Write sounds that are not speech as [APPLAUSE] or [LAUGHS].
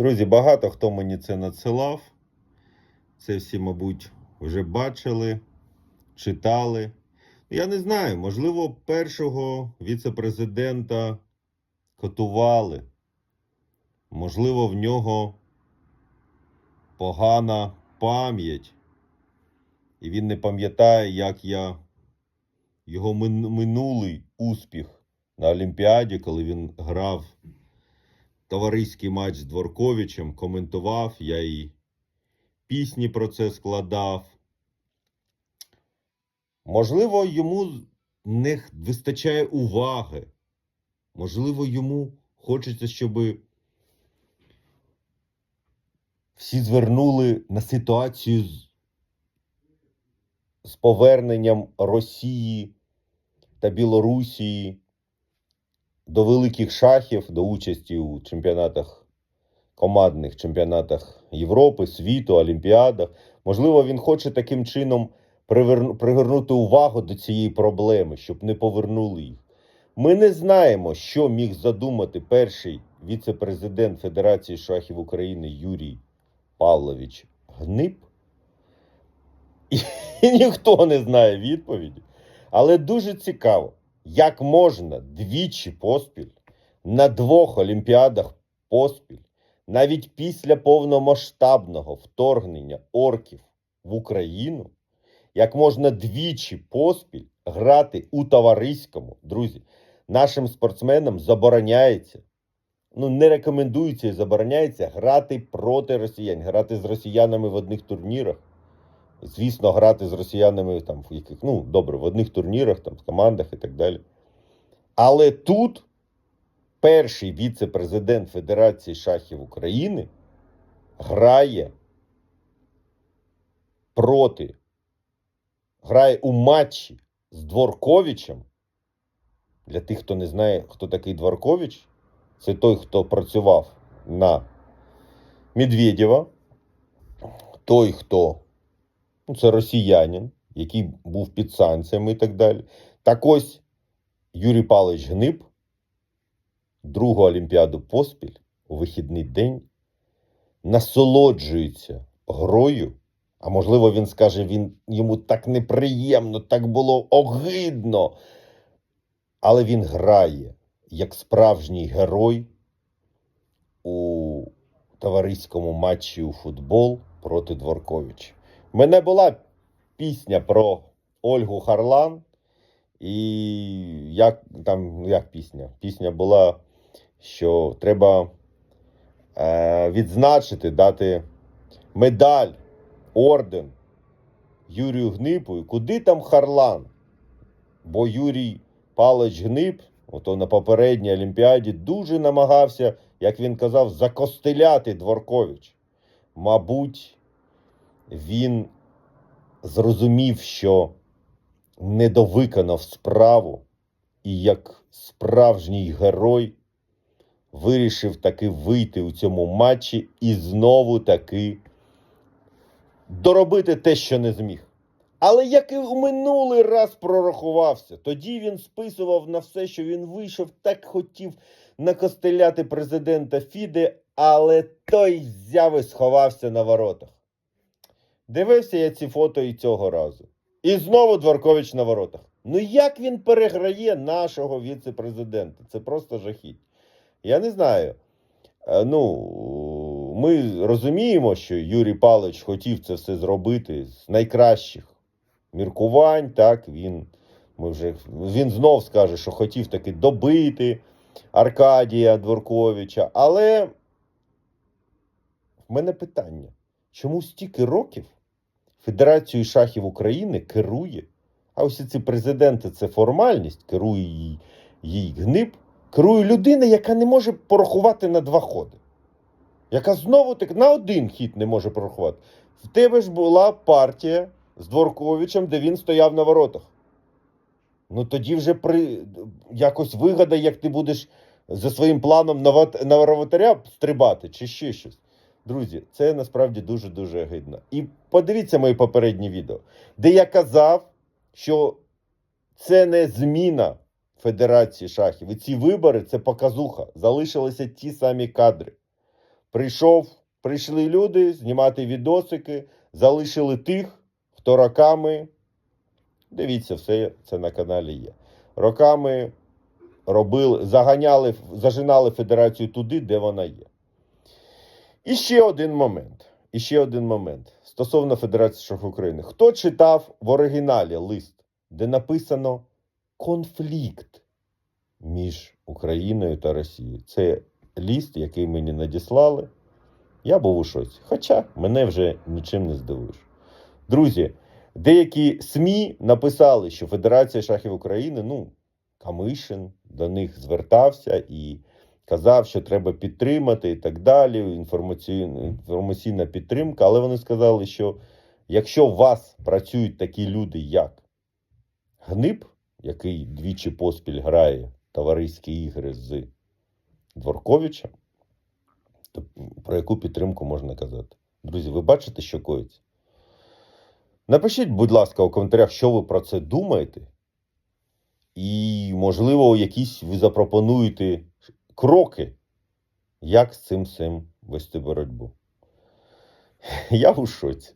Друзі, багато хто мені це надсилав. Це всі, мабуть, вже бачили, читали. Я не знаю, можливо, першого віце-президента котували. Можливо, в нього погана пам'ять. І він не пам'ятає, як я його минулий успіх на Олімпіаді, коли він грав товариський матч з Дворковичем, коментував, я і пісні про це складав. Можливо, йому не вистачає уваги. Можливо, йому хочеться, щоб всі звернули на ситуацію з, з поверненням Росії та Білорусії до великих шахів, до участі у чемпіонатах, командних чемпіонатах Європи, світу, Олімпіадах. Можливо, він хоче таким чином привернути увагу до цієї проблеми, щоб не повернули їх. Ми не знаємо, що міг задумати перший віце-президент Федерації шахів України Юрій Павлович Гнип. І ніхто не знає відповіді. Але дуже цікаво, як можна двічі поспіль на двох олімпіадах поспіль, навіть після повномасштабного вторгнення орків в Україну, як можна двічі поспіль грати у товариському, друзі, нашим спортсменам забороняється, ну не рекомендується і забороняється грати проти росіян, грати з росіянами в одних турнірах. Звісно, грати з росіянами там в яких, ну добре, в одних турнірах, там, в командах і так далі. Але тут перший віце-президент Федерації шахів України грає проти, грає у матчі з Дворковичем. Для тих, хто не знає, хто такий Дворкович, це той, хто працював на Медведєва, той, хто ну, це росіянин, який був під санкціями і так далі. Так ось Юрій Павлович Гниб другу Олімпіаду поспіль у вихідний день насолоджується грою. А можливо, він скаже, він йому так неприємно, так було огидно. Але він грає як справжній герой у товариському матчі у футбол проти Дворковича. У мене була пісня про Ольгу Харлан. І як там, ну, як пісня? Пісня була, що треба е, відзначити, дати медаль, орден Юрію Гнипу. Куди там Харлан? Бо Юрій Павлович Гнип, ото на попередній Олімпіаді, дуже намагався, як він казав, закостеляти Дворкович. Мабуть, він зрозумів, що недовиконав справу, і як справжній герой вирішив таки вийти у цьому матчі і знову таки доробити те, що не зміг. Але як і у минулий раз прорахувався, тоді він списував на все, що він вийшов, так хотів накостеляти президента Фіде, але той взяв і сховався на воротах. Дивився я ці фото і цього разу. І знову Дворкович на воротах. Ну як він переграє нашого віце-президента? Це просто жахіть. Я не знаю. Е, Ну, ми розуміємо, що Юрій Павлович хотів це все зробити з найкращих міркувань. Так, він, ми вже, він знов скаже, що хотів таки добити Аркадія Дворковича. Але в мене питання: чому стільки років Федерацією шахів України керує? А ось ці президенти це формальність, керує їй, їй гниб, керує людина, яка не може порахувати на два ходи. Яка знову так на один хід не може порахувати. В тебе ж була партія з Дворковичем, де він стояв на воротах. Ну тоді вже при якось вигадай, як ти будеш за своїм планом на, ват- на воротаря стрибати, чи ще щось. Друзі, це насправді дуже-дуже гидно. І подивіться мої попередні відео, де я казав, що це не зміна Федерації шахів. І ці вибори це показуха. Залишилися ті самі кадри. прийшов, прийшли люди знімати відосики, залишили тих, хто роками. Дивіться, все це на каналі є. Роками робили, заганяли, зажинали федерацію туди, де вона є. І ще один момент. І ще один момент стосовно Федерації шахів України. Хто читав в оригіналі лист, де написано конфлікт між Україною та Росією? Це ліст, який мені надіслали. Я був у шоці. Хоча мене вже нічим не здивуєш. Друзі, деякі СМІ написали, що Федерація шахів України, ну, Камишин до них звертався і казав, що треба підтримати і так далі. Інформаційна, підтримка. Але вони сказали, що якщо у вас працюють такі люди, як Гниб, який двічі поспіль грає товариські ігри з Дворковичем, то про яку підтримку можна казати? Друзі, ви бачите, що коїться? Напишіть, будь ласка, у коментарях, що ви про це думаєте. І, можливо, якісь ви запропонуєте кроки, як з цим всім вести боротьбу. [LAUGHS] Я у шоці.